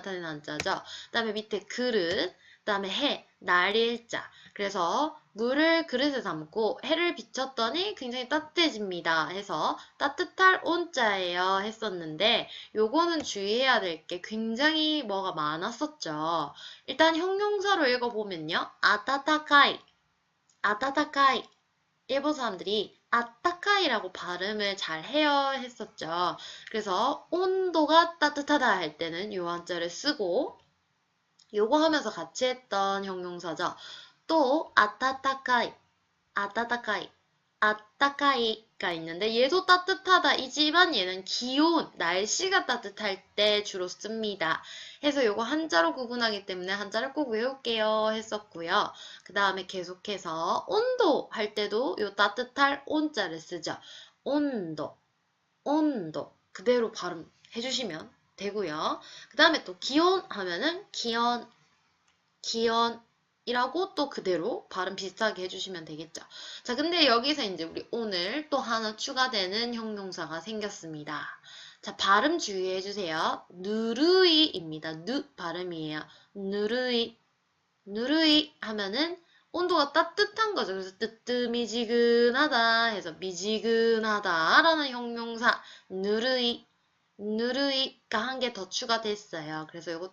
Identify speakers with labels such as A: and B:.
A: 나타내는 한자죠. 그 다음에 밑에 그릇, 그 다음에 해, 날 일자. 그래서 물을 그릇에 담고 해를 비쳤더니 굉장히 따뜻해집니다. 해서 따뜻할 온자예요 했었는데 요거는 주의해야 될 게 굉장히 뭐가 많았었죠. 일단 형용사로 읽어보면요. 아타타카이, 아타타카이. 일본 사람들이 아타카이라고 발음을 잘 해야 했었죠. 그래서 온도가 따뜻하다 할 때는 요 한자를 쓰고 요거 하면서 같이 했던 형용사죠. 또 아타타카이, 아타타카이, 아타카이가 있는데 얘도 따뜻하다 이지만 얘는 기온, 날씨가 따뜻할 때 주로 씁니다. 해서 요거 한자로 구분하기 때문에 한자를 꼭 외울게요 했었고요. 그 다음에 계속해서 온도 할 때도 요 따뜻할 온자를 쓰죠. 온도, 온도 그대로 발음해 주시면 되고요. 그 다음에 또 기온 하면은 기온, 기온 이라고 또 그대로 발음 비슷하게 해주시면 되겠죠. 자, 근데 여기서 이제 우리 오늘 또 하나 추가되는 형용사가 생겼습니다. 자, 발음 주의해 주세요. 누르이입니다. 누 발음이에요. 누르이, 누르이 하면은 온도가 따뜻한 거죠. 그래서 뜨뜨미지근하다 해서 미지근하다라는 형용사 누르이 누르이가 한 개 더 추가됐어요. 그래서 이거